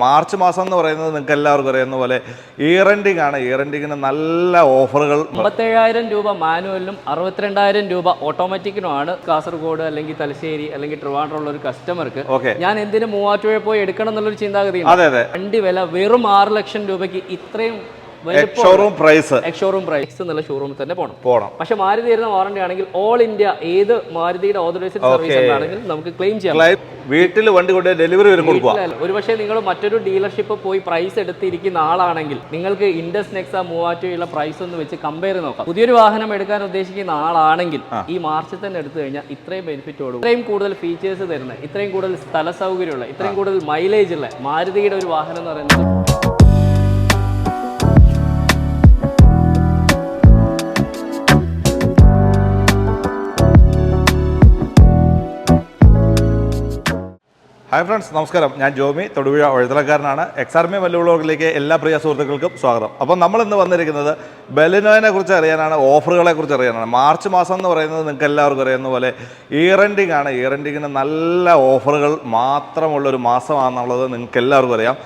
March മാസം എന്ന് പറയുന്നത് നിങ്ങൾക്ക് എല്ലാവർക്കും അറിയുന്ന പോലെ ഇയർ എൻഡിങ് ആണ്. ഇയർ എൻഡിങ്ങിന് നല്ല ഓഫറുകൾ അമ്പത്തേഴായിരം രൂപ മാനുവലിനും അറുപത്തിരണ്ടായിരം രൂപ ഓട്ടോമാറ്റിക്കിനുമാണ് കാസർഗോഡ് അല്ലെങ്കിൽ തലശ്ശേരി അല്ലെങ്കിൽ ട്രിവാൻഡ്രം ഉള്ള ഒരു കസ്റ്റമർക്ക് ഓക്കെ. ഞാൻ എന്തിനു മൂവാറ്റുപുഴ പോയി എടുക്കണം എന്നുള്ളൊരു ചിന്താഗതി അതെ അതെ. വണ്ടി വില വെറും ആറ് ലക്ഷം രൂപയ്ക്ക് ഇത്രയും ഷോറൂം പ്രൈസ് ഷോറൂം പ്രൈസ് എന്നുള്ള ഷോറൂമിൽ തന്നെ പോകണം പോണം. പക്ഷെ മാരുതി തരുന്ന വാറണ്ടി ആണെങ്കിൽ ഓൾ ഇന്ത്യ ഏത് മാരുതിയുടെ ഓതറൈസ്ഡ് സർവീസ് ആണെങ്കിലും നമുക്ക് ക്ലെയിം ചെയ്യാം. വീട്ടിൽ വണ്ടി കൊണ്ട് ഡെലിവറി വരും കൊടുക്കുക. ഒരുപക്ഷെ നിങ്ങൾ മറ്റൊരു ഡീലർഷിപ്പ് പോയി പ്രൈസ് എടുത്തിരിക്കുന്ന ആളാണെങ്കിൽ നിങ്ങൾക്ക് ഇൻഡസ് നെക്സ മൂവാറ്റുള്ള പ്രൈസ് ഒന്ന് വെച്ച് കമ്പയർ നോക്കാം. പുതിയൊരു വാഹനം എടുക്കാൻ ഉദ്ദേശിക്കുന്ന ആളാണെങ്കിൽ ഈ മാർച്ചിൽ തന്നെ എടുത്തു കഴിഞ്ഞാൽ ഇത്രയും ബെനിഫിറ്റ് ഓടും. ഇത്രയും കൂടുതൽ ഫീച്ചേഴ്സ് തരുന്ന ഇത്രയും കൂടുതൽ സ്ഥല സൗകര്യമുള്ള ഇത്രയും കൂടുതൽ മൈലേജ് ഉള്ള മാരുതിയുടെ ഒരു വാഹനം എന്ന് പറയുന്നത് ഹായ് ഫ്രണ്ട്സ് നമസ്കാരം. ഞാൻ ജോമി തൊടുപുഴ വഴുതലക്കാരനാണ് എക്സാർമി വല്ലുവിളോക്കിലേക്ക് എല്ലാ പ്രിയ സുഹൃത്തുക്കൾക്കും സ്വാഗതം. അപ്പം നമ്മൾ ഇന്ന് വന്നിരിക്കുന്നത് ബെലിനോയിനെ കുറിച്ച് അറിയാനാണ് ഓഫറുകളെ കുറിച്ച് അറിയാനാണ്. മാർച്ച് മാസം എന്ന് പറയുന്നത് നിങ്ങൾക്ക് എല്ലാവർക്കും അറിയുന്ന പോലെ ഇയർ എൻഡിങ് ആണ്. ഇയർ എൻഡിങ്ങിന് നല്ല ഓഫറുകൾ മാത്രമുള്ള ഒരു മാസമാണെന്നുള്ളത് നിങ്ങൾക്ക് എല്ലാവർക്കും അറിയാം.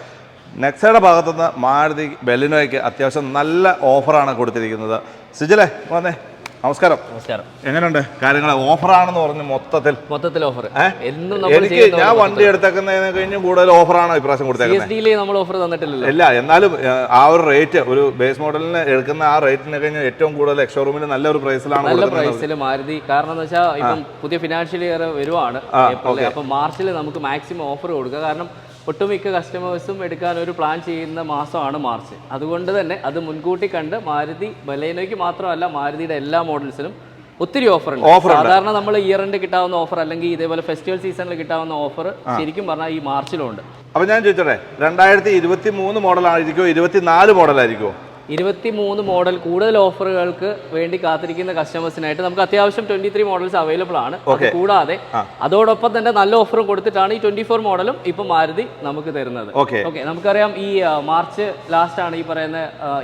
നെക്സയുടെ ഭാഗത്തുനിന്ന് മാരുതി ബെലിനോയ്ക്ക് അത്യാവശ്യം നല്ല ഓഫറാണ് കൊടുത്തിരിക്കുന്നത്. സിജിലെ വന്നേ. നമസ്കാരം. നമസ്കാരം. എങ്ങനെയുണ്ട്? കാര്യങ്ങൾ ഓഫറാണെന്ന് പറഞ്ഞു മൊത്തത്തിൽ. മൊത്തത്തിൽ ഓഫർ എനിക്ക് ഞാൻ വണ്ടി എടുത്തേക്കുന്നതിന് കഴിഞ്ഞ് കൂടുതൽ ഓഫറാണ് ഇപ്രാവശ്യം കൊടുത്തേക്കുന്നത്. നമ്മൾ ഓഫർ തന്നിട്ടില്ലല്ലോ. ഇല്ല എന്നാലും ആ ഒരു റേറ്റ് ഒരു ബേസ് മോഡലിന് എടുക്കുന്ന ആ റേറ്റിന് കഴിഞ്ഞ് ഏറ്റവും കൂടുതൽ എക്സ്ഷോറൂമിൽ നല്ലൊരു പ്രൈസിലാണ് നല്ല പ്രൈസിൽ മാരുതി. കാരണം എന്ന് വെച്ചാൽ ഇപ്പം പുതിയ ഫിനാൻഷ്യൽ ഇയർ വരുവാണ്. അപ്പോൾ അപ്പം മാർച്ചിൽ നമുക്ക് മാക്സിമം ഓഫർ കൊടുക്കുക. കാരണം ഒട്ടുമിക്ക കസ്റ്റമേഴ്സും എടുക്കാൻ ഒരു പ്ലാൻ ചെയ്യുന്ന മാസമാണ് മാർച്ച് അതുകൊണ്ട് തന്നെ അത് മുൻകൂട്ടി കണ്ട് മാരുതി ബലേനോയ്ക്ക് മാത്രമല്ല മാരുതിയുടെ എല്ലാ മോഡൽസിനും ഒത്തിരി ഓഫർ ഉണ്ട്. ഓഫർ സാധാരണ നമ്മൾ ഇയർ എൻഡ് കിട്ടാവുന്ന ഓഫർ അല്ലെങ്കിൽ ഇതേപോലെ ഫെസ്റ്റിവൽ സീസണിൽ കിട്ടാവുന്ന ഓഫർ ശരിക്കും പറഞ്ഞാൽ ഈ മാർച്ചിലുണ്ട് അപ്പൊ ഞാൻ ചോദിച്ചോട്ടെ രണ്ടായിരത്തി ഇരുപത്തി മൂന്ന് മോഡലായിരിക്കോ ഇരുപത്തി നാല് മോഡലായിരിക്കുമോ ഇരുപത്തി മൂന്ന് മോഡൽ കൂടുതൽ ഓഫറുകൾക്ക് വേണ്ടി കാത്തിരിക്കുന്ന കസ്റ്റമേഴ്സിനായിട്ട് നമുക്ക് അത്യാവശ്യം ട്വന്റി ത്രീ മോഡൽസ് അവൈലബിൾ ആണ് കൂടാതെ അതോടൊപ്പം തന്നെ നല്ല ഓഫറും കൊടുത്തിട്ടാണ് ഈ ട്വന്റി ഫോർ മോഡലും ഇപ്പൊ മാരുതി നമുക്ക് തരുന്നത്. ഓക്കെ. നമുക്കറിയാം ഈ മാർച്ച് ലാസ്റ്റ് ആണ് ഈ പറയുന്ന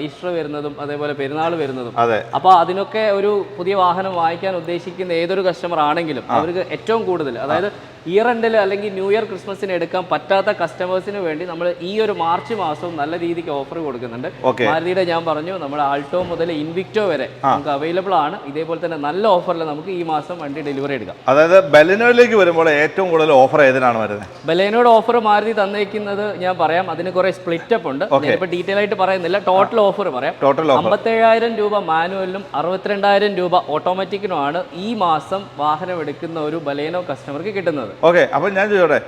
ഈസ്റ്റർ വരുന്നതും അതേപോലെ പെരുന്നാൾ വരുന്നതും. അപ്പൊ അതിനൊക്കെ ഒരു പുതിയ വാഹനം വാങ്ങിക്കാൻ ഉദ്ദേശിക്കുന്ന ഏതൊരു കസ്റ്റമർ ആണെങ്കിലും അവർക്ക് ഏറ്റവും കൂടുതൽ അതായത് ഇയർ എൻഡിൽ അല്ലെങ്കിൽ ന്യൂ ഇയർ ക്രിസ്മസിന് എടുക്കാൻ പറ്റാത്ത കസ്റ്റമേഴ്സിന് വേണ്ടി നമ്മൾ ഈ ഒരു മാർച്ച് മാസവും നല്ല രീതിക്ക് ഓഫർ കൊടുക്കുന്നുണ്ട്. മാരുതിയുടെ ഞാൻ പറഞ്ഞു നമ്മൾ ആൾട്ടോ മുതൽ ഇൻവിക്റ്റോ വരെ നമുക്ക് അവൈലബിൾ ആണ്. ഇതേപോലെ തന്നെ നല്ല ഓഫറിൽ നമുക്ക് ഈ മാസം വണ്ടി ഡെലിവറി എടുക്കാം. അതായത് ബലേനോയിലേക്ക് വരുമ്പോൾ ഏറ്റവും കൂടുതൽ ഓഫർ ഏതിനാണ് വരുന്നത്? ബലേനോയുടെ ഓഫർ മാരുതി തന്നേക്കുന്നത് ഞാൻ പറയാം. അതിന് കുറെ സ്പ്ലിറ്റ് അപ്പ് ഉണ്ട്. ഇപ്പൊ ഡീറ്റെയിൽ ആയിട്ട് പറയുന്നില്ല. ടോട്ടൽ ഓഫർ പറയാം. ടോട്ടൽ അമ്പത്തേഴായിരം രൂപ മാനുവലിനും അറുപത്തിരണ്ടായിരം രൂപ ഓട്ടോമാറ്റിക്കിനുമാണ് ഈ മാസം വാഹനം എടുക്കുന്ന ഒരു ബലേനോ കസ്റ്റമർക്ക് കിട്ടുന്നത്. ഓക്കെ അപ്പൊ ഞാൻ ചോദിച്ചോട്ടെ.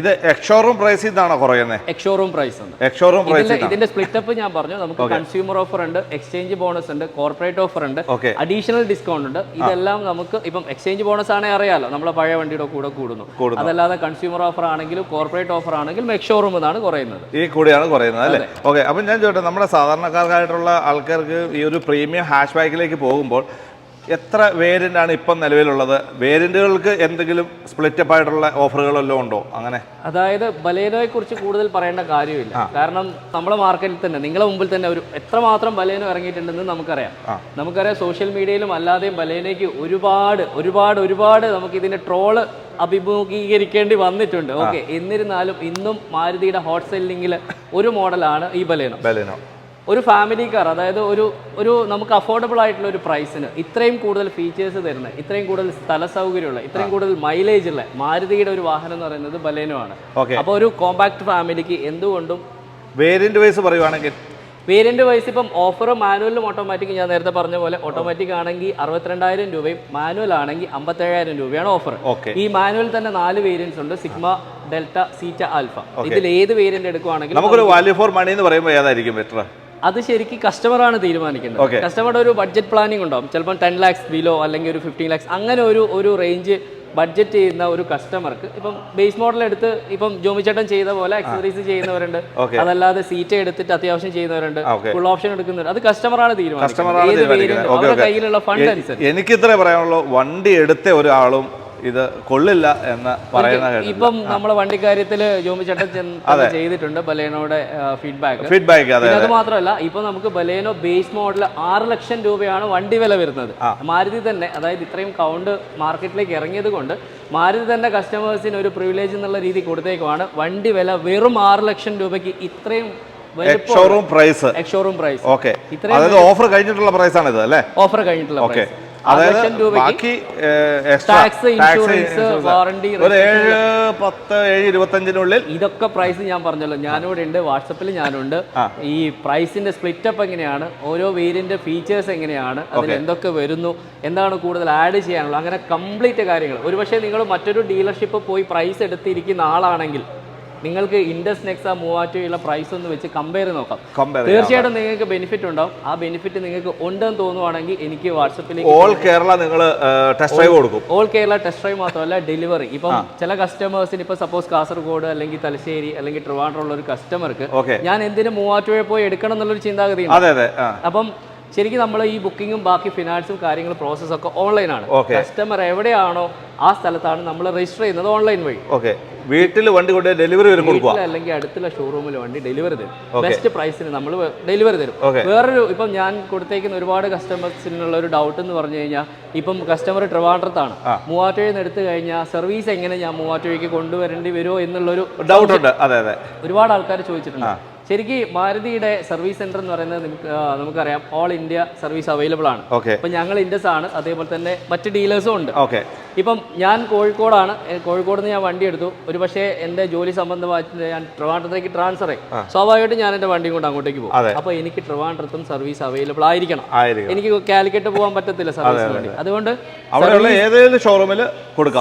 ഇത് എക്ഷോറൂം പ്രൈസ് ഇതാണോ കുറയുന്നത് എക്ഷോറൂം പ്രൈസ് ഉണ്ട് പ്രൈസ് ഇതിന്റെ ഇതിന്റെ സ്പ്ലിറ്റ് അപ്പ് ഞാൻ പറഞ്ഞു. നമുക്ക് കൺസ്യൂമർ ഓഫർ ഉണ്ട് എക്സ്ചേഞ്ച് ബോണസ് ഉണ്ട് കോർപ്പറേറ്റ് ഓഫർ ഉണ്ട് അഡീഷണൽ ഡിസ്കൗണ്ട് ഉണ്ട്. ഇതെല്ലാം നമുക്ക് ഇപ്പം എക്സ്ചേഞ്ച് ബോണസ് ആണെങ്കിൽ അറിയാലോ. നമ്മളെ പഴയ വണ്ടിയുടെ കൂടെ കൂടുന്നു. അതല്ലാതെ കൺസ്യൂമർ ഓഫർ ആണെങ്കിലും കോർപ്പറേറ്റ് ഓഫർ ആണെങ്കിലും എക്സ്ഷോറൂം എന്നാണ് കുറയുന്നത്. ഈ കൂടിയാണ് കുറയുന്നത് അല്ലേ? ഓക്കെ അപ്പം ഞാൻ ചോദിച്ചോട്ടെ. നമ്മുടെ സാധാരണക്കാർക്കായിട്ടുള്ള ആൾക്കാർക്ക് ഈ ഒരു പ്രീമിയം ഹാഷ് ബാക്കിലേക്ക് പോകുമ്പോൾ എത്ര വേരിയന്റ് ആണ് ഇപ്പം നിലവിലുള്ളത്? വേരിയന്റുകൾക്ക് എന്തെങ്കിലും സ്പ്ലിറ്റപ്പ് ആയിട്ടുള്ള ഓഫറുകളെല്ലാം ഉണ്ടോ? അങ്ങനെ. അതായത് ബലേനോയെ കുറിച്ച് കൂടുതൽ പറയേണ്ട കാര്യമില്ല. കാരണം നമ്മുടെ മാർക്കറ്റിൽ തന്നെ നിങ്ങളെ മുമ്പിൽ തന്നെ ഒരു എത്രമാത്രം ബലേനോ ഇറങ്ങിയിട്ടുണ്ടെന്ന് നമുക്കറിയാം. നമുക്കറിയാം സോഷ്യൽ മീഡിയയിലും അല്ലാതെയും ബലേനോയ്ക്ക് ഒരുപാട് ഒരുപാട് ഒരുപാട് നമുക്ക് ഇതിന്റെ ട്രോൾ അഭിമുഖീകരിക്കേണ്ടി വന്നിട്ടുണ്ട്. ഓക്കെ എന്നിരുന്നാലും ഇന്നും മാരുതിയുടെ ഹോട്ട് സെല്ലിങ്ങിൽ ഒരു മോഡലാണ് ഈ ബലേനോ. ബലിനോ. ഒരു ഫാമിലി കാർ അതായത് ഒരു ഒരു നമുക്ക് അഫോർഡബിൾ ആയിട്ടുള്ള ഒരു പ്രൈസിന് ഇത്രയും കൂടുതൽ ഫീച്ചേഴ്സ് തരുന്ന ഇത്രയും കൂടുതൽ സ്ഥല സൗകര്യമുള്ള ഇത്രയും കൂടുതൽ മൈലേജ് ഉള്ള മാരുതിയുടെ ഒരു വാഹനം എന്ന് പറയുന്നത് ബലേനോ ആണ്. അപ്പോൾ ഒരു കോമ്പാക്ട് ഫാമിലിക്ക് എന്തുകൊണ്ടും വേരിയന്റ് വൈസ് പറയുവാണെങ്കിൽ? വേരിയന്റ് വൈസ് ഇപ്പം ഓഫർ മാനുവലും ഓട്ടോമാറ്റിക് ഞാൻ നേരത്തെ പറഞ്ഞ പോലെ ഓട്ടോമാറ്റിക് ആണെങ്കിൽ അറുപത്തിരണ്ടായിരം രൂപയും മാനുവൽ ആണെങ്കിൽ അമ്പത്തേഴായിരം രൂപയാണ് ഓഫർ ഈ മാനുവൽ തന്നെ നാല് വേരിയന്റ്സ് ഉണ്ട് സിഗ്മ ഡെൽറ്റ സീറ്റ ആൽഫ. ഇതിൽ ഏത് വേരിയന്റ് എടുക്കുവാണെങ്കിലും നമുക്കൊരു വാല്യൂ ഫോർ മണി എന്ന് പറയുമ്പോൾ ഏതായിരിക്കും ബെറ്റർ അത് ശരിക്ക് കസ്റ്റമറാണ് തീരുമാനിക്കുന്നത്. കസ്റ്റമറുടെ ഒരു ബഡ്ജറ്റ് പ്ലാനിംഗ് ഉണ്ടാവും. ചിലപ്പോൾ ടെൻ ലാക്സ് ബിലോ അല്ലെങ്കിൽ ഒരു ഫിഫ്റ്റീൻ ലാക്സ് അങ്ങനെ ഒരു ഒരു റേഞ്ച് ബഡ്ജറ്റ് ചെയ്യുന്ന ഒരു കസ്റ്റമർക്ക് ഇപ്പം ബേസ് മോഡൽ എടുത്ത് ഇപ്പം ജോമിച്ചേട്ടൻ ചെയ്ത പോലെ അക്സസറീസ് ചെയ്യുന്നവരുണ്ട്. അതല്ലാതെ സീറ്റ് എടുത്തിട്ട് അത്യാവശ്യം ചെയ്യുന്നവരുണ്ട്. ഫുൾ ഓപ്ഷൻ എടുക്കുന്നവരുണ്ട്. അത് കസ്റ്റമറാണ് തീരുമാനിക്കുന്നത്. കസ്റ്റമറാണ് കയ്യിലുള്ള ഫണ്ട് അനുസരിച്ച്. എനിക്ക് ഇത്രേ പറയാനുള്ളൂ വണ്ടി എടുത്ത ഒരാളും ഇത് കൊള്ളില്ല എന്ന് പറയുന്ന ഇപ്പം നമ്മളെ വണ്ടിക്കാര്യത്തിൽ ജോമി ചേട്ടൻ ചെയ്തിട്ടുണ്ട് ബലേനോയുടെ ഫീഡ്ബാക്ക് ഫീഡ്ബാക്ക് അതെ മാത്രമല്ല ഇപ്പൊ നമുക്ക് ബലേനോ ബേസ് മോഡൽ ആറ് ലക്ഷം രൂപയാണ് വണ്ടി വില വരുന്നത്. മാരുതി തന്നെ അതായത് ഇത്രയും കൗണ്ട് മാർക്കറ്റിലേക്ക് ഇറങ്ങിയത് കൊണ്ട് മാരുതി തന്നെ കസ്റ്റമേഴ്സിന് ഒരു പ്രിവിലേജ് എന്നുള്ള രീതി കൊടുത്തേക്കുമാണ് വണ്ടി വില വെറും ആറ് ലക്ഷം രൂപയ്ക്ക് ഇത്രയും showroom price showroom price okay അതായത് ഓഫർ കഴിഞ്ഞിട്ടുള്ള പ്രൈസ് ആണ് ഇത് അല്ലേ? ഓഫർ കഴിഞ്ഞിട്ടുള്ള ഓക്കെ ലക്ഷം രൂപയ്ക്ക് Tax, insurance, warranty, ഒരു ഏഴ് പത്ത് ഏഴ് ഇരുപത്തഞ്ചിനുള്ളിൽ ഇതൊക്കെ പ്രൈസ് ഞാൻ പറഞ്ഞല്ലോ. ഞാനിവിടെ ഉണ്ട് വാട്സപ്പിൽ ഞാനുണ്ട്. ഈ പ്രൈസിന്റെ സ്പ്ലിറ്റ് അപ്പ് എങ്ങനെയാണ്? ഓരോ വേരിയന്റ് ഫീച്ചേഴ്സ് എങ്ങനെയാണ്? അതിൽ എന്തൊക്കെ വരുന്നു? എന്താണ് കൂടുതൽ ആഡ് ചെയ്യാനുള്ളത്? അങ്ങനെ കംപ്ലീറ്റ് കാര്യങ്ങൾ. ഒരുപക്ഷെ നിങ്ങൾ മറ്റൊരു ഡീലർഷിപ്പ് പോയി പ്രൈസ് എടുത്തിരിക്കുന്ന ആളാണെങ്കിൽ നിങ്ങൾക്ക് ഇൻഡസ് നെക്സ മൂവാറ്റുള്ള പ്രൈസ് ഒന്ന് വെച്ച് കമ്പയർ നോക്കാം. തീർച്ചയായിട്ടും നിങ്ങൾക്ക് ബെനിഫിറ്റ് ഉണ്ടാവും. ആ ബെനിഫിറ്റ് നിങ്ങൾക്ക് ഉണ്ടെന്ന് തോന്നുവാണെങ്കിൽ എനിക്ക് വാട്സപ്പിലേക്ക് ഓൾ കേരള നിങ്ങൾ ടെസ്റ്റ് ഡ്രൈവ് കൊടുക്കും. ഓൾ കേരള ടെസ്റ്റ് ഡ്രൈവ് മാത്രമല്ല ഡെലിവറി ഇപ്പം ചില കസ്റ്റമേഴ്സിന് ഇപ്പൊ സപ്പോസ് കാസർഗോഡ് അല്ലെങ്കിൽ തലശ്ശേരി അല്ലെങ്കിൽ ട്രിവാൻഡ്രം ഉള്ള ഒരു കസ്റ്റമർക്ക് ഞാൻ എന്തിനു മൂവാറ്റുപുഴ പോയി എടുക്കണം എന്നുള്ളൊരു ചിന്താഗതി അപ്പം ശരിക്കും നമ്മൾ ഈ ബുക്കിങ്ങും ബാക്കി ഫിനാൻസും കാര്യങ്ങളും പ്രോസസ്സൊക്കെ ഓൺലൈനാണ് കസ്റ്റമർ എവിടെയാണോ ആ സ്ഥലത്താണ് നമ്മൾ രജിസ്റ്റർ ചെയ്യുന്നത് ഓൺലൈൻ വഴി. ഓക്കെ വീട്ടിൽ വണ്ടി കൊണ്ട് ഡെലിവറി വരും കൊടുക്കുക അല്ലെങ്കിൽ അടുത്തുള്ള ഷോറൂമിൽ വണ്ടി ഡെലിവറി തരും. ബെസ്റ്റ് പ്രൈസിന് നമ്മൾ ഡെലിവറി തരും. വേറൊരു ഇപ്പം ഞാൻ കൊടുത്തേക്കുന്ന ഒരുപാട് കസ്റ്റമേഴ്സിനുള്ള ഒരു ഡൗട്ട് എന്ന് പറഞ്ഞു കഴിഞ്ഞാൽ ഇപ്പം കസ്റ്റമർ ട്രിവാൻഡ്രത്താണ്. മൂവാറ്റുഴയിൽ നിന്ന് എടുത്തു കഴിഞ്ഞാൽ സർവീസ് എങ്ങനെ ഞാൻ മൂവാറ്റുഴയ്ക്ക് കൊണ്ടുവരേണ്ടി വരുമോ എന്നുള്ളൊരു ഡൗട്ട് ഉണ്ട്. അതെ അതെ. ഒരുപാട് ആൾക്കാർ ചോദിച്ചിട്ടുണ്ട്. ശരിക്കും മാരുതിയുടെ സർവീസ് സെന്റർ എന്ന് പറയുന്നത് നമുക്കറിയാം. ഓൾ ഇന്ത്യ സർവീസ് അവൈലബിൾ ആണ്. ഓക്കെ ഞങ്ങൾ ഇൻഡസ് ആണ്. അതേപോലെ തന്നെ മറ്റ് ഡീലേഴ്സും ഉണ്ട്. ഓക്കെ ഇപ്പം ഞാൻ കോഴിക്കോടാണ്. കോഴിക്കോട് നിന്ന് ഞാൻ വണ്ടി എടുത്തു. ഒരു പക്ഷേ എന്റെ ജോലി സംബന്ധമായിട്ട് ഞാൻ ട്രിവാൻഡ്രത്തേക്ക് ട്രാൻസ്ഫർ ആയി. സ്വാഭാവികമായിട്ടും ഞാൻ എന്റെ വണ്ടിയും കൊണ്ട് അങ്ങോട്ടേക്ക് പോകും. അപ്പൊ അപ്പോൾ എനിക്ക് ട്രിവാൻഡ്രത്തും സർവീസ് അവൈലബിൾ ആയിരിക്കണം. ആയിരിക്കും എനിക്ക് കാലിക്കറ്റ് പോകാൻ പറ്റത്തില്ല സർവീസിന് വേണ്ടി. അതുകൊണ്ട്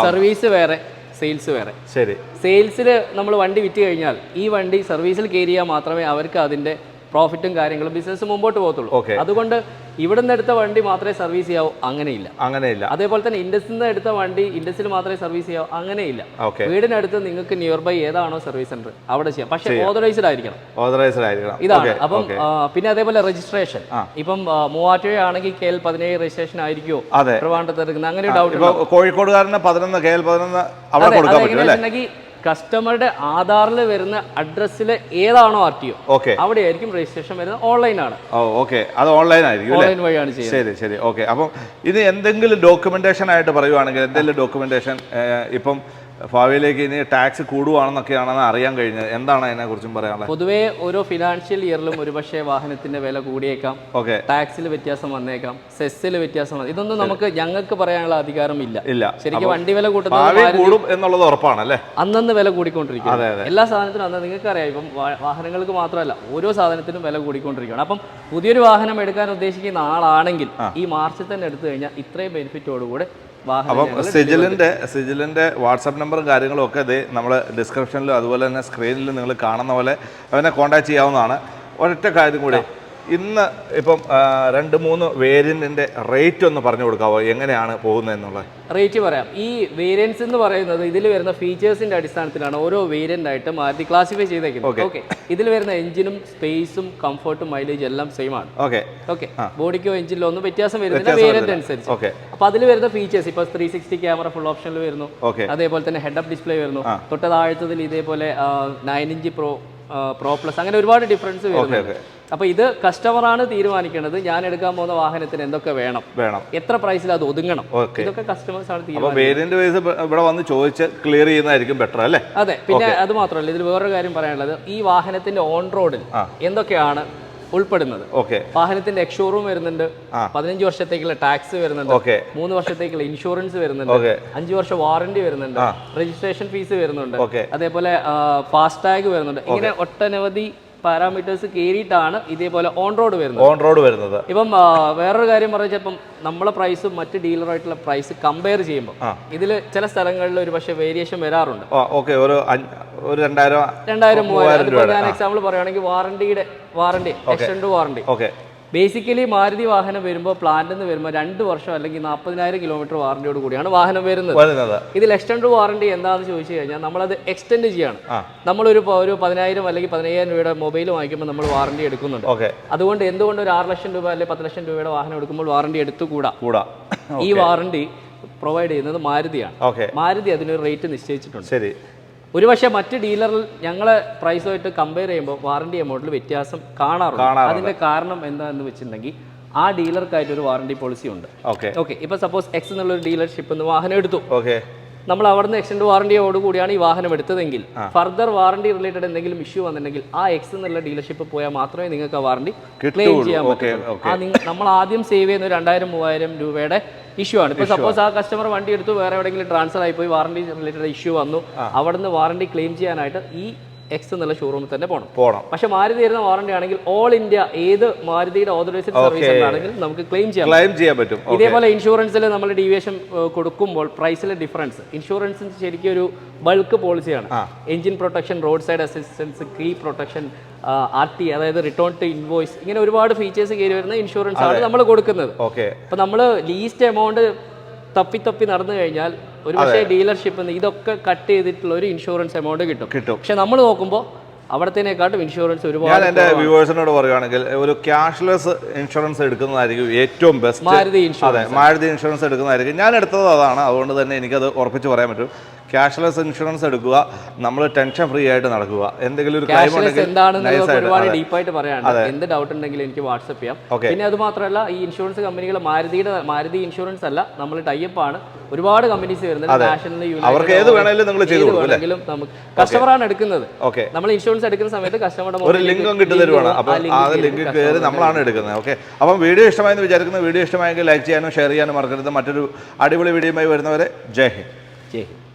സർവീസ് വേറെ. സെയിൽസ് വേറെ. ശരി. സെയിൽസിൽ നമ്മൾ വണ്ടി വിറ്റ് കഴിഞ്ഞാൽ ഈ വണ്ടി സർവീസിൽ കയറിയാൽ മാത്രമേ അവർക്ക് അതിന്റെ പ്രോഫിറ്റും കാര്യങ്ങളും ബിസിനസ് മുമ്പോട്ട് പോകത്തുള്ളൂ. ഓക്കെ അതുകൊണ്ട് ഇവിടെ നിന്ന് എടുത്ത വണ്ടി മാത്രമേ സർവീസ് ചെയ്യാവൂ. അങ്ങനെയില്ല. അങ്ങനെയില്ല. അതേപോലെ തന്നെ ഇൻഡസ്ട്രിയിൽ നിന്ന് എടുത്ത വണ്ടി ഇൻഡസ്ട്രിയിൽ മാത്രമേ സർവീസ് ചെയ്യാവൂ. അങ്ങനെയില്ല. ഓക്കെ വീടിനടുത്ത് നിങ്ങൾക്ക് നിയർ ബൈ ഏതാണോ സർവീസ് സെന്റർ അവിടെ ചെയ്യാം. പക്ഷേ ഓതറൈസ്ഡ് ആയിരിക്കണം. ഓതറൈസ്ഡ് ആയിരിക്കണം. ഇതാണ്. അപ്പം പിന്നെ അതേപോലെ രജിസ്ട്രേഷൻ ഇപ്പം മൂവാറ്റുപുഴ ആണെങ്കിൽ കെ എൽ പതിനേഴ് രജിസ്ട്രേഷൻ ആയിരിക്കുമോ അതെ. ട്രിവാൻഡ്രത്ത് എടുക്കുന്നത് അങ്ങനെ ഡൗട്ട് കോഴിക്കോടുകാരന് പതിനൊന്ന് കെ എൽ പതിനൊന്ന് അവിടെ കൊടുക്കാൻ പറ്റും കസ്റ്റമറുടെ ആധാറിൽ വരുന്ന അഡ്രസ്സിലെ ഏതാണോ ആർ ടി ഒ ഓക്കെ. അവിടെ ആയിരിക്കും രജിസ്ട്രേഷൻ വരുന്നത്. ഓൺലൈൻ ആണ് ഓക്കെ. അത് ഓൺലൈൻ ആയിരിക്കും ഓൺലൈൻ വഴിയാണ് ചെയ്യുന്നത്. ശരി ശരി. ഓക്കെ. അപ്പം ഇത് എന്തെങ്കിലും ഡോക്യുമെന്റേഷൻ ആയിട്ട് പറയുവാണെങ്കിൽ എന്തെങ്കിലും ഡോക്യുമെന്റേഷൻ ഇപ്പം ഭാവിയിലേക്ക് ഇനി ടാക്സ് കൂടുവാണെന്നൊക്കെയാണെന്ന് അറിയാൻ കഴിഞ്ഞത്. എന്താണ് അതിനെക്കുറിച്ചും പറയാനുള്ളത്? പൊതുവേ ഓരോ ഫിനാൻഷ്യൽ ഇയറിലും ഒരുപക്ഷെ വാഹനത്തിന്റെ വില കൂടിയേക്കാം. ഓക്കെ. ടാക്സിൽ വ്യത്യാസം വന്നേക്കാം. സെസ്സിൽ വ്യത്യാസം വന്നു ഇതൊന്നും നമുക്ക് ഞങ്ങൾക്ക് പറയാനുള്ള അധികാരം ഇല്ല. ഇല്ല. ശരിക്കും വണ്ടി വില കൂട്ടുന്നത് കൂടും എന്നുള്ളത് ഉറപ്പാണ് അല്ലേ അന്നന്ന് വില കൂടിക്കൊണ്ടിരിക്കും. എല്ലാ സാധനത്തിനും അന്ന് നിങ്ങൾക്ക് അറിയാം ഇപ്പം വാഹനങ്ങൾക്ക് മാത്രമല്ല ഓരോ സാധനത്തിനും വില കൂടിക്കൊണ്ടിരിക്കുകയാണ്. അപ്പം പുതിയൊരു വാഹനം എടുക്കാൻ ഉദ്ദേശിക്കുന്ന ആളാണെങ്കിൽ ഈ മാർച്ചിൽ തന്നെ എടുത്തു കഴിഞ്ഞാൽ ഇത്രയും ബെനിഫിറ്റോടുകൂടെ അപ്പം സിജിലിന്റെ സിജിലിന്റെ വാട്സപ്പ് നമ്പറും കാര്യങ്ങളും ഒക്കെ ഇത് നമ്മൾ ഡിസ്ക്രിപ്ഷനിലും അതുപോലെ തന്നെ സ്ക്രീനിലും നിങ്ങൾ കാണുന്ന പോലെ അവനെ കോൺടാക്ട് ചെയ്യാവുന്നതാണ്. ഒരൊറ്റ കാര്യം കൂടി. ഇന്ന് ഇപ്പം രണ്ട് മൂന്ന് വേരിയന്റിന്റെ റേറ്റ് ഒന്ന് പറഞ്ഞു കൊടുക്കാവോ? എങ്ങനെയാണ് പോകുന്നത് എന്നുള്ളത് റേറ്റ് പറയാം. ഈ വേരിയൻസ് എന്ന് പറയുന്നത് ഇതിൽ വരുന്ന ഫീച്ചേഴ്സിന്റെ അടിസ്ഥാനത്തിലാണ് ഓരോ വേരിയന്റ് ആയിട്ട് മാറ്റി ക്ലാസിഫൈ ചെയ്തേക്കുന്നത്. ഓക്കെ ഇതിൽ വരുന്ന എഞ്ചിനും സ്പേസും കംഫർട്ടും മൈലേജ് എല്ലാം സെയിം ആണ്. ഓക്കെ ഓക്കെ ബോഡിക്കോ എഞ്ചിനിലോ ഒന്നും വ്യത്യാസം വരുന്നില്ല. വേരിയന്റ് അനുസരിച്ച്. ഓക്കെ അപ്പൊ അതിൽ വരുന്ന ഫീച്ചേഴ്സ് ഇപ്പൊ ത്രീ സിക്സ്റ്റി ക്യാമറ ഫുൾ ഓപ്ഷനിൽ വരുന്നു. ഓക്കെ അതേപോലെ തന്നെ ഹെഡ് അപ്പ് ഡിസ്പ്ലേ വരുന്നു. തൊട്ട് താഴത്തതിൽ ഇതേപോലെ nine inch pro pro plus അങ്ങനെ ഒരുപാട് ഡിഫറൻസ് വരുന്നുണ്ട്. ഓക്കെ അപ്പൊ ഇത് കസ്റ്റമറാണ് തീരുമാനിക്കേണ്ടത് ഞാൻ എടുക്കാൻ പോകുന്ന വാഹനത്തിന് എന്തൊക്കെ വേണം? വേണം. എത്ര പ്രൈസിൽ അത് ഒതുങ്ങണം? ഇതൊക്കെ കസ്റ്റമേഴ്സ് ആണ് അപ്പോൾ തീരുമാനിക്കുന്നത്. വേരിയന്റ് വൈസ് ഇവിടെ വന്ന് ചോദിച്ച് ക്ലിയർ ചെയ്യുന്നതായിരിക്കും ബെറ്റർ അല്ലേ? അതെ പിന്നെ അത് മാത്രമല്ല ഇതിൽ വേറൊരു കാര്യം പറയാനുള്ളത്. ഈ വാഹനത്തിന്റെ ഓൺ റോഡിൽ എന്തൊക്കെയാണ് ഉൾപ്പെടുന്നത്? ഓക്കെ. വാഹനത്തിന്റെ എക്സ്ഷോറൂം വരുന്നുണ്ട് പതിനഞ്ച് വർഷത്തേക്കുള്ള ടാക്സ് വരുന്നുണ്ട് ഓക്കെ. മൂന്ന് വർഷത്തേക്കുള്ള ഇൻഷുറൻസ് വരുന്നുണ്ട് ഓക്കെ. അഞ്ചു വർഷം വാറന്റി വരുന്നുണ്ട് രജിസ്ട്രേഷൻ ഫീസ് വരുന്നുണ്ട് അതേപോലെ ഫാസ്ടാഗ് വരുന്നുണ്ട്. ഇങ്ങനെ ഒട്ടനവധി പാരാമീറ്റേഴ്സ് കയറിയിട്ടാണ് ഇതേപോലെ ഓൺ റോഡ് വരുന്നത്. ഓൺ റോഡ് വരുന്നത്. ഇപ്പം വേറൊരു കാര്യം പറഞ്ഞാൽ ഇപ്പം നമ്മളെ പ്രൈസും മറ്റ് ഡീലറായിട്ടുള്ള പ്രൈസ് കമ്പയർ ചെയ്യുമ്പോൾ ഇതിൽ ചില സ്ഥലങ്ങളിൽ ഒരു പക്ഷേ വേരിയേഷൻ വരാറുണ്ട്. ഓക്കെ ഒരു ഒരു രണ്ടായിരം രണ്ടായിരം മൂവായിരം ഞാൻ എക്സാമ്പിൾ പറയുകയാണെങ്കിൽ വാറണ്ടിയുടെ warranty extend warranty okay. Basically Maruti വാഹനം വരുമ്പോൾ പ്ലാന്റിൽ നിന്ന് വരുമ്പോൾ രണ്ട് വർഷം അല്ലെങ്കിൽ നാൽപ്പതിനായിരം കിലോമീറ്റർ വാറണ്ടിയോട് കൂടിയാണ് വാഹനം വരുന്നത്. ഇതിൽ എക്സ്റ്റൻഡ് വാറണ്ടി എന്താണെന്ന് ചോദിച്ചു കഴിഞ്ഞാൽ നമ്മളത് എക്സ്റ്റെൻഡ് ചെയ്യാണ്. നമ്മളൊരു ഒരു പതിനായിരം അല്ലെങ്കിൽ പതിനയ്യായിരം രൂപയുടെ മൊബൈൽ വാങ്ങിക്കുമ്പോൾ നമ്മൾ വാറണ്ടി എടുക്കുന്നുണ്ട്. ഓക്കെ. അതുകൊണ്ട് എന്തുകൊണ്ട് ഒരു ആറ് ലക്ഷം രൂപ അല്ലെങ്കിൽ പത്ത് ലക്ഷം രൂപയുടെ വാഹനം എടുക്കുമ്പോൾ വാറണ്ടി എടുത്തുകൂടാ? കൂടാ. ഈ വാറണ്ടി പ്രൊവൈഡ് ചെയ്യുന്നത് മാരുതിയാണ്. മാരുതി അതിനൊരു റേറ്റ് നിശ്ചയിച്ചിട്ടുണ്ട്. ശരി. ഒരുപക്ഷെ മറ്റ് ഡീലറിൽ ഞങ്ങളെ പ്രൈസുമായിട്ട് കമ്പയർ ചെയ്യുമ്പോൾ വാറണ്ടി എമൗണ്ടിൽ വ്യത്യാസം കാണാറുണ്ട്. അതിന്റെ കാരണം എന്താണെന്ന് വെച്ചിട്ടുണ്ടെങ്കിൽ ആ ഡീലർക്കായിട്ട് ഒരു വാറണ്ടി പോളിസി ഉണ്ട്. ഓക്കെ ഓക്കെ ഇപ്പൊ സപ്പോസ് എക്സ് എന്നുള്ള ഒരു ഡീലർഷിപ്പ് വാഹനം എടുത്തു. ഓക്കെ നമ്മൾ അവിടുന്ന് എക്സ്റ്റൻഡ് വാറണ്ടിയോട് കൂടിയാണ് ഈ വാഹനം എടുത്തതെങ്കിൽ ഫർദർ വാറണ്ടി റിലേറ്റഡ് എന്തെങ്കിലും ഇഷ്യൂ വന്നിട്ടുണ്ടെങ്കിൽ ആ എക്സ് എന്നുള്ള ഡീലർഷിപ്പ് പോയാൽ മാത്രമേ നിങ്ങൾക്ക് ആ വാറണ്ടി ക്ലെയിം ചെയ്യാൻ പറ്റൂ ആ നമ്മൾ ആദ്യം സേവ് ചെയ്യുന്ന രണ്ടായിരം മൂവായിരം രൂപയുടെ ഇഷ്യൂ ആണ്. ഇപ്പൊ സപ്പോസ് ആ കസ്റ്റമർ വണ്ടി എടുത്തു വേറെ എവിടെയെങ്കിലും ട്രാൻസ്ഫർ ആയി പോയി വാറണ്ടി റിലേറ്റഡ് ഇഷ്യൂ വന്നു. അവിടുന്ന് വാറണ്ടി ക്ലെയിം ചെയ്യാനായിട്ട് ഈ എക്സ് എന്നുള്ള ഷോറൂമിൽ തന്നെ പോകണം പോകണം പക്ഷെ മാരുതി തരുന്ന വാറണ്ടി ആണെങ്കിൽ ഓൾ ഇന്ത്യ ഏത് മാരുതിയുടെ ഓതറൈസ്ഡ് സർവീസ് ആണെങ്കിൽ നമുക്ക് ക്ലെയിം ചെയ്യാം ക്ലെയിം ചെയ്യാൻ പറ്റും. ഇതേപോലെ ഇൻഷുറൻസിൽ നമ്മൾ ഡീവിയേഷൻ കൊടുക്കുമ്പോൾ പ്രൈസിലെ ഡിഫറൻസ് ഇൻഷുറൻസിന് ശരിക്കും ഒരു bulk പോളിസിയാണ് engine protection road side assistance key protection R T അതായത് റിട്ടേൺ ടു ഇൻവോയ്സ് ഇങ്ങനെ ഒരുപാട് ഫീച്ചേഴ്സ് കയറി വരുന്ന ഇൻഷുറൻസ് ആണ് നമ്മൾ കൊടുക്കുന്നത്. ഓക്കെ അപ്പൊ നമ്മൾ ലീസ്റ്റ് എമൗണ്ട് തപ്പി തപ്പി നടന്നു കഴിഞ്ഞാൽ ഒരു പക്ഷേ ഡീലർഷിപ്പ് ഇതൊക്കെ കട്ട് ചെയ്തിട്ടുള്ള ഒരു ഇൻഷുറൻസ് എമൗണ്ട് കിട്ടും. കിട്ടും. പക്ഷെ നമ്മൾ നോക്കുമ്പോൾ അവിടത്തേക്കാട്ടും ഇൻഷുറൻസ് ഒരുപാട് ഞാൻ എന്റെ വ്യൂവേഴ്സിനോട് പറയുകയാണെങ്കിൽ ഒരു ക്യാഷ്ലെസ് ഇൻഷുറൻസ് എടുക്കുന്നതായിരിക്കും ഏറ്റവും ബെസ്റ്റ് മാരുതി ഇൻഷുറൻസ് അതെ മാരുതി ഇൻഷുറൻസ് എടുക്കുന്നതായിരിക്കും. ഞാൻ എടുത്തത് അതാണ്. അതുകൊണ്ട് തന്നെ എനിക്കത് ഉറപ്പിച്ച് പറയാൻ പറ്റും. ക്യാഷ്ലെസ് ഇൻഷുറൻസ് എടുക്കുക നമ്മൾ ടെൻഷൻ ഫ്രീ ആയിട്ട് നടക്കുക. എന്തെങ്കിലും ഒരു ക്ലൈം ഉണ്ടെങ്കിൽ അതെ. എന്ത് ഡൗട്ട് ഉണ്ടെങ്കിലും എനിക്ക് വാട്സപ്പ് ചെയ്യാം. പിന്നെ അത് മാത്രമല്ല ഈ ഇൻഷുറൻസ് കമ്പനികൾ മാരുതിയുടെ മാരുതി ഇൻഷുറൻസ് അല്ല നമ്മൾ ടൈപ്പ് ആണ്. ഒരുപാട് കമ്പനീസ് വരുന്നത് നാഷണൽ അവർക്ക് ഏത് വേണമെങ്കിലും നിങ്ങൾ ചെയ്തു കൊടുക്കും നമുക്ക്. കസ്റ്റമറാണ് എടുക്കുന്നത്. ഓക്കെ നമ്മൾ ഇൻഷുറൻസ് എടുക്കുന്ന സമയത്ത് കസ്റ്റമറുടെ ഒരു ലിങ്കും കിട്ടു തരുവാണ് അപ്പം ആ ലിങ്ക് കയറി നമ്മളാണ് എടുക്കുന്നത്. ഓക്കെ അപ്പം വീഡിയോ ഇഷ്ടമായെന്ന് വിചാരിക്കുന്നു. വീഡിയോ ഇഷ്ടമായെങ്കിൽ ലൈക്ക് ചെയ്യാനും ഷെയർ ചെയ്യാനും മറക്കരുത്. മറ്റൊരു അടിപൊളി വീഡിയോയുമായി വരുന്നവരെ ജയ് ഹിന്ദ്. ചെയ്യും